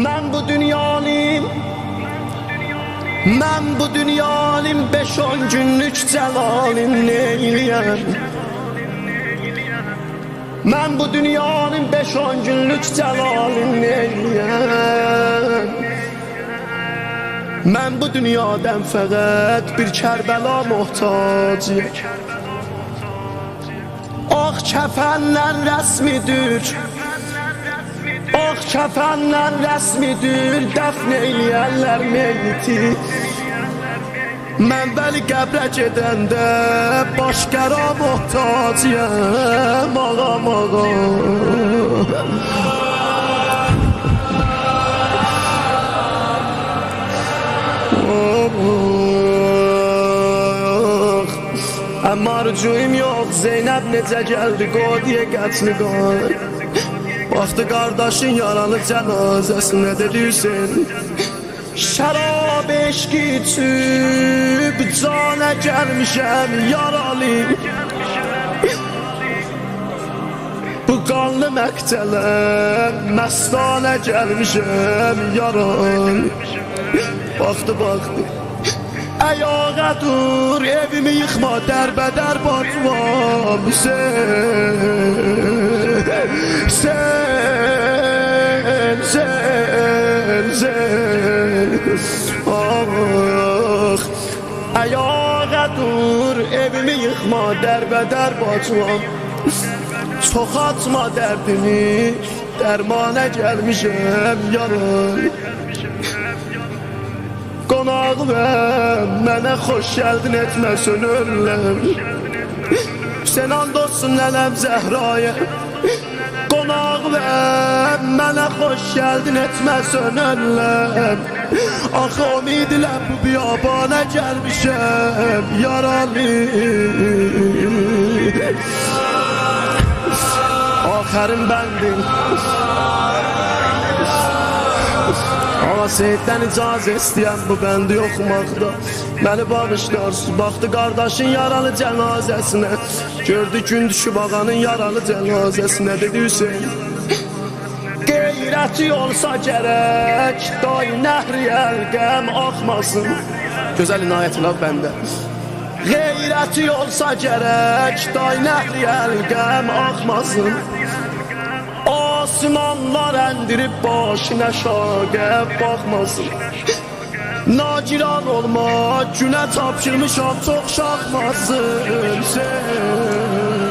Mən bu dünyanın Mən bu dünyanın 5-10 günlük cəlalın neyləyəm Mən bu dünyanın 5-10 günlük cəlalın neyləyəm Mən bu dünyadan fəqət bir Kərbəla muhtacıyam Ağ kəfənlər rəsmidir Ağ kəfənlər rəsmidir Dəfn eyləyərlər meyti. Mən bəli qəbrə gedəndə Başqara muhtacıyam Ağam ağam Amma arzuim yox Zeynəb necə gəldi Qodiyə qətli qoy Baxdı qardaşın yaralı cənazəsinə dedi Hüseyin Şərab eşki içib Canə gəlmişəm yaralı. Bu qanlı məqtələ Məstanə gəlmişəm yaralı. Baxdı baxdı Ayağa dur evimi yıkma derbeder batmam. Sen Sen ısmarlıq Ayağa dur evimi yıxma dərbədər bacıvam Çox açma dərdini dərmanə gəlmişəm yarın. Qonağım mənə xoş gəldin etmə sönürləm Senan dostum nənəm Zəhrayəm Qonaq və mənə xoş gəldin etməsin öləm Axı umid ilə bu biyabana gəlmişəm yaralı Axərin bəndim Ama Seyit'ten icazə istəyən bu bəndi oxumaqda Məni bağışlarsın Baxdı qardaşın yaralı cənazəsinə Gördü gün düşüb ağanın yaralı cənazəsinə Dedi Hüseyin Qeyrəti olsa gərək Day nəhri əlqəm axmasın Gözəl inayətlər bəndə Qeyrəti olsa gərək Day nəhri əlqəm axmasın Osmanlar endirip başına şagə baxmasın Nagiran olma güne tapşırmışam çok şahmasın sen